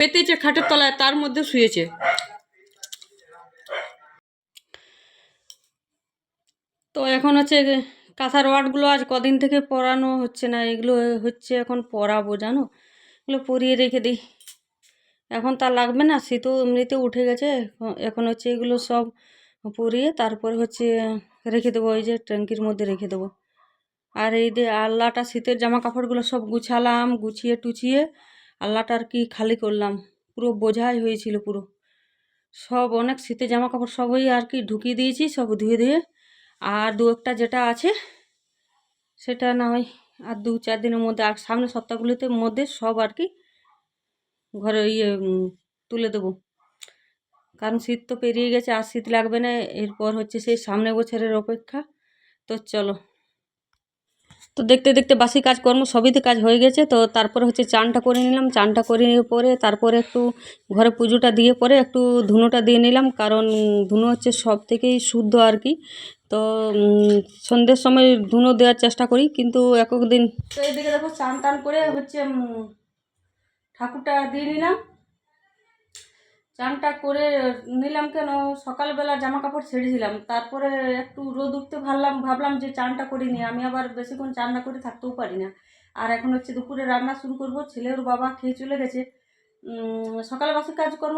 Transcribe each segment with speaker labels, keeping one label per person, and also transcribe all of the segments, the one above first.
Speaker 1: পেতেছে খাটের তলায়, তার মধ্যে শুয়েছে। তো এখন হচ্ছে কাঁথার ওয়ার্ডগুলো আজ কদিন থেকে পরানো হচ্ছে না, এগুলো হচ্ছে এখন পরাবো, জানো? এগুলো পরিয়ে রেখে দিই। এখন তার লাগবে না শীতও এমনিতে উঠে গেছে, এখন- হচ্ছে এগুলো সব পরিয়ে তারপরে হচ্ছে রেখে দেবো, ওই যে ট্যাঙ্কির মধ্যে রেখে দেবো। আর এই যে আল্লাটা শীতের জামা কাপড়গুলো সব গুছালাম, গুছিয়ে টুচিয়ে আল্লাটা আর কি খালি করলাম। পুরো বোঝাই হয়েছিল পুরো। সব অনেক শীতে জামা কাপড় সবই আর কি ঢুকিয়ে দিয়েছি, সব ধুয়ে ধুয়ে। আর দু একটা যেটা আছে, সেটা না হয় আর দু চার দিনের মধ্যে আর সামনে সপ্তাহগুলিতে মধ্যে সব আর কি ঘরে ইয়ে তুলে দেবো। কারণ শীত তো পেরিয়ে গেছে, আর শীত লাগবে না। এরপর হচ্ছে সেই সামনে বছরের অপেক্ষা। তো চলো তো দেখতে দেখতে বাসি কাজকর্ম সবইতে কাজ হয়ে গেছে। তো তারপরে হচ্ছে চানটা করে নিলাম। চানটা করে নিয়ে পরে তারপরে একটু ঘরে পুজোটা দিয়ে পরে একটু ধুনোটা দিয়ে নিলাম। কারণ ধুনো হচ্ছে সব থেকেই শুদ্ধ আর কি। তো সন্ধ্যের সময় ধুনো দেওয়ার চেষ্টা করি, কিন্তু এক দিন তো এইদিকে দেখো চান টান করে হচ্ছে ঠাকুরটা দিয়ে নিলাম। চানটা করে নিলাম কেন? সকালবেলা জামা কাপড় ছেড়েছিলাম। তারপরে একটু রোদ উঠতে ভাবলাম ভাবলাম যে চানটা করিনি আমি আবার বেশিক্ষণ চান না করে থাকতেও পারি না। আর এখন হচ্ছে দুপুরে রান্না শুরু করব। ছেলের বাবা খেয়ে চলে গেছে। সকালে বাসি কাজকর্ম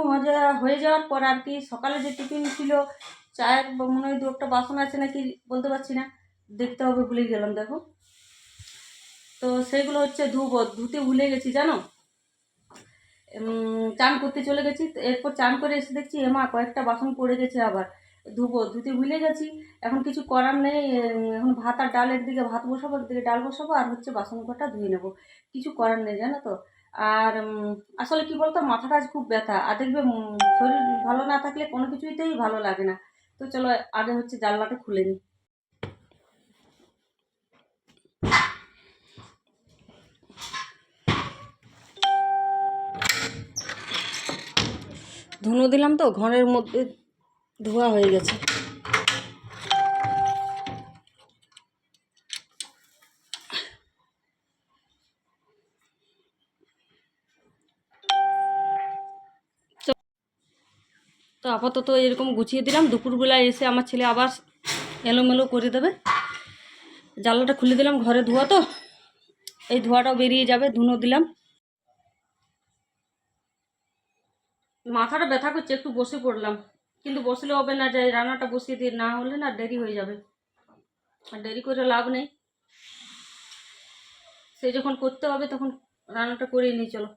Speaker 1: হয়ে যাওয়ার পর আর কি সকালে যে টিফিন ছিল, চায়ের মনে হয় দু একটা বাসন আছে নাকি বলতে পারছি না। দেখতে হবে, ভুলে গেলাম, দেখো। তো সেগুলো হচ্ছে ধুবো, ধুতে ভুলে গেছি, জানো? চান করতে চলে গেছি। এরপর চান করে এসে দেখছি এমা কয়েকটা বাসন পড়ে গেছে আবার। ধুবো, ধুতে ভুলে গেছি। এখন কিছু করার নেই। এখন ভাত আর ডাল একদিকে ভাত বসাবো একদিকে ডাল বসাবো, আর হচ্ছে বাসন কটা ধুয়ে নেব। কিছু করার নেই, জানো তো? আর আসলে কি বলতো, মাথাটা আজ খুব ব্যথা। আর দেখবে শরীর ভালো না থাকলে কোনো কিছুতেই ভালো লাগে না। তো চলো, আগে হচ্ছে জানলাটা খুলে নিই ধুনো দিলাম তো, ঘরের মধ্যে ধোয়া হয়ে গেছে। তো আপাতত এরকম গুছিয়ে দিলাম। দুপুরবেলায় এসে আমার ছেলে আবার এলোমেলো করে দেবে। জানলাটা খুলে দিলাম, ঘরে ধোয়া তো। এই ধোয়াটাও বেরিয়ে যাবে, ধুনো দিলাম। মাথাটা ব্যথা করছে, একটু বসে পড়লাম। কিন্তু বসলে হবে না যে রান্নাটা বসিয়ে দিয়ে না হলে না দেরি হয়ে যাবে। আর দেরি করে লাভ নেই। সে যখন করতে হবে, তখন রান্নাটা করেই নিই চলো।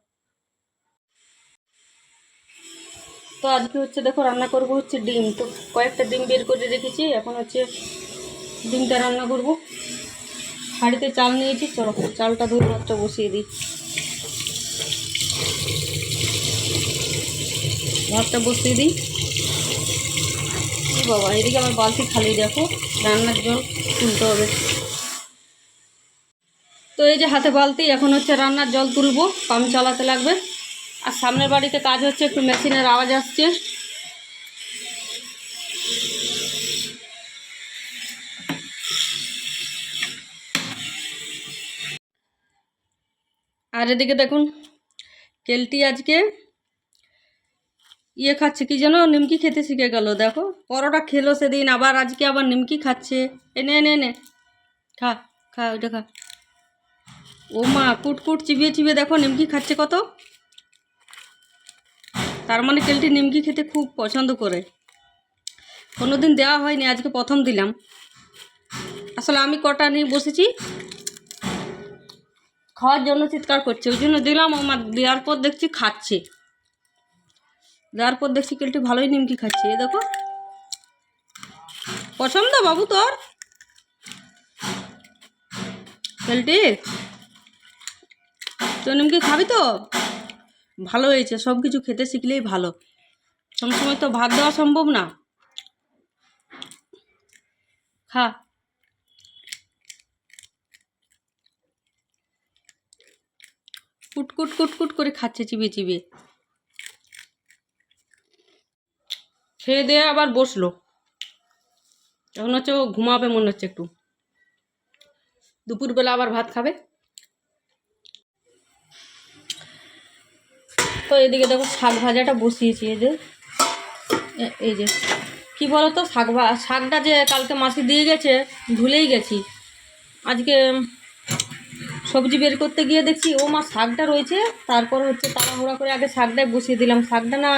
Speaker 1: তো আজকে হচ্ছে, দেখো, রান্না করব হচ্ছে ডিম। তো কয়েকটা ডিম বের করে রেখেছি, এখন হচ্ছে ডিমটা রান্না করব। হাঁড়িতে চাল নিয়েছি, চলো, চালটা ধরে মাত্র বসিয়ে দিই। ভাতটা বসিয়ে দিই। বাবা, এদিকে আমার বালতি খালি, দেখো, রান্নার জল তুলতে হবে। তো এই যে হাতে বালতি, এখন হচ্ছে রান্নার জল তুলবো, পাম্প চালাতে লাগবে। আর সামনের বাড়িতে কাজ হচ্ছে, একটু মেশিনের আওয়াজ আসছে। আর এদিকে দেখুন, কেলটি আজকে ইয়ে খাচ্ছে, কি যেন নিমকি খেতে শিখে গেল, দেখো। পরোটা খেলো সেদিন, আবার আজকে আবার নিমকি খাচ্ছে। এনে এনে এনে খা খা, ওইটা খা। ও মা কুট কুট চিবিয়ে চিবিয়ে দেখো নিমকি খাচ্ছে কত। তার মানে কেলটি নিমকি খেতে খুব পছন্দ করে। কোনোদিন দেওয়া হয়নি, আজকে প্রথম দিলাম। আসলে আমি কটা নিয়ে বসেছি। খাওয়ার জন্য চিৎকার করছে, ওই জন্য দিলাম আমার দেওয়ার পর দেখছি খাচ্ছে। দেওয়ার পর দেখছি কেলটি ভালোই নিমকি খাচ্ছে, এ দেখো। পছন্দ বাবু তোর? কেলটি তো নিমকি খাবি তো? ভালো হয়েছে, সব কিছু খেতে শিখলেই ভালো। সবসময় তো ভাত দেওয়া সম্ভব না। খা। কুট কুট কুট কুট করে খাচ্ছে, চিবিয়ে চিবিয়ে। খেয়ে দিয়ে আবার বসল। এখন হচ্ছে ও ঘুমাবে মনে হচ্ছে একটু। দুপুরবেলা আবার ভাত খাবে। তো এদিকে দেখো শাক ভাজাটা বসিয়েছি, এই যে। এই যে। কি বলো তো শাক শাকটা যে কালকে মাসি দিয়ে গেছে, ভুলেই গেছি। আজকে সবজি বের করতে গিয়ে দেখছি, ও মা শাকটা রয়েছে, তারপর হচ্ছে তাড়াহুড়া করে আগে শাকটাই বসিয়ে দিলাম। শাকটা না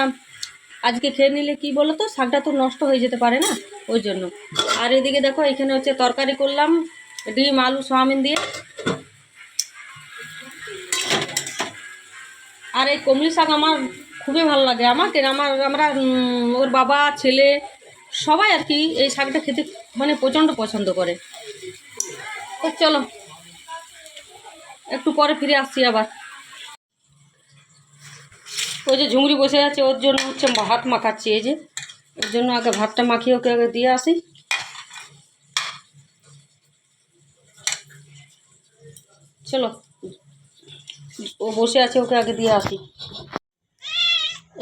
Speaker 1: আজকে খেয়ে নিলে কি বলো তো শাকটা তো নষ্ট হয়ে যেতে পারে না? ওই জন্য। আর এদিকে দেখো, এখানে হচ্ছে তরকারি করলাম, ডিম, আলু, সোয়াবিন দিয়ে। আর এই কমলি শাক আমার খুবই ভালো লাগে। আমাকে, আমার, আমরা ওর বাবা, ছেলে, সবাই আর কি এই শাকটা খেতে মানে প্রচণ্ড পছন্দ করে। তো চলো, একটু পরে ফিরে আসছি আবার। ওই যে ঝুমরি বসে আছে, ওর জন্য হচ্ছে ভাত মাখাচ্ছি, এই যে। ওর জন্য আগে ভাতটা মাখিয়ে ওকে আগে দিয়ে আসি। চলো, ও বসে আছে, ওকে আগে দিয়ে আসি।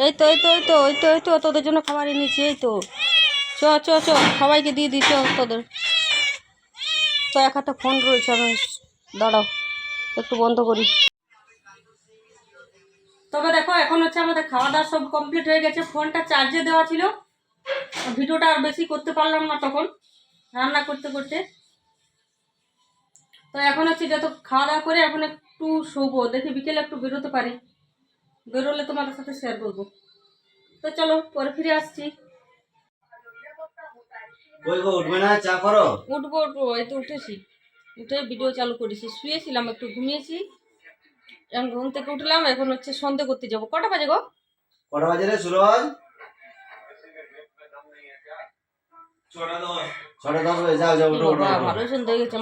Speaker 1: এই তো এই তো এই তো এই তো এই তো, তোদের জন্য খাবার এনেছি, এই তো। চ চ চ, সবাইকে দিয়ে চ, তোদের। তো এক হাতে ফোন রয়েছে, আমি দাঁড়াও, একটু বন্ধ করি। তবে দেখো এখন হচ্ছে আমাদের খাওয়া দাওয়া সব কমপ্লিট হয়ে গেছে। ফোনটা চার্জে দেওয়া ছিল। ভিডিওটা আর বেশি করতে পারলাম না তখন রান্না করতে করতে। তো এখন হচ্ছে যত খাওয়া দাওয়া করে এখন একটু শোবো দেখি বিকেলে একটু বেরোতে পারি। বেরোলে তোমাদের সাথে শেয়ার করব। তো চলো পরে ফিরে আসছি।
Speaker 2: ওই গো উঠবে না চা করো?
Speaker 1: উঠবো উঠবো এই তো উঠেছি। উঠে ভিডিও চালু করেছি। শুয়েছিলাম একটু ঘুমিয়েছি। এখন ঘুম থেকে উঠলাম এখন হচ্ছে সন্ধে করতে যাব। কটা বাজে গো?
Speaker 2: কটা বাজে রে সুরজ?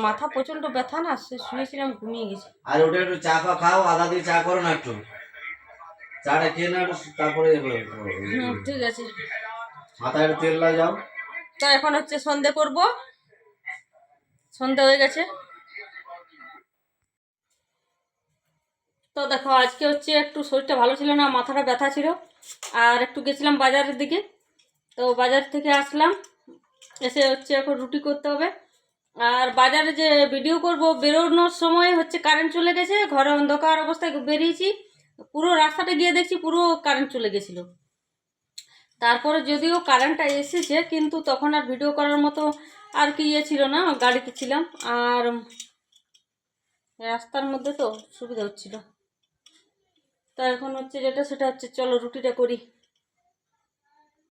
Speaker 1: মাথা প্রচণ্ড ব্যথা না সে শুয়েছিলাম ঘুমিয়ে গেছি।
Speaker 2: আর একটু চা ফা খাও আদা দিয়ে চা করো না একটু। চাটা খেয়ে না তারপরে
Speaker 1: হুম ঠিক আছে।
Speaker 2: মাথায় তেল লাগে যাও
Speaker 1: তো এখন হচ্ছে সন্ধে করব। সন্ধে হয়ে গেছে। তো দেখো, আজকে হচ্ছে একটু শরীরটা ভালো ছিল না, মাথাটা ব্যথা ছিল। আর একটু গেছিলাম বাজারের দিকে। তো বাজার থেকে আসলাম, এসে হচ্ছে এখন রুটি করতে হবে। আর বাজারে যে ভিডিও করব, বেরোনোর সময় হচ্ছে কারেন্ট চলে গেছে, ঘরে অন্ধকার অবস্থায় বেরিয়েছি। পুরো রাস্তাটা গিয়ে দেখছি পুরো কারেন্ট চলে গেছিল। তারপরে যদিও কারেন্টটা এসেছে, কিন্তু তখন আর ভিডিও করার মতো আর কি ইয়ে ছিল না, গাড়িতে ছিলাম। আর রাস্তার মধ্যে তো সুবিধা হচ্ছিল। তা এখন হচ্ছে যেটা সেটা হচ্ছে চলো রুটিটা করি।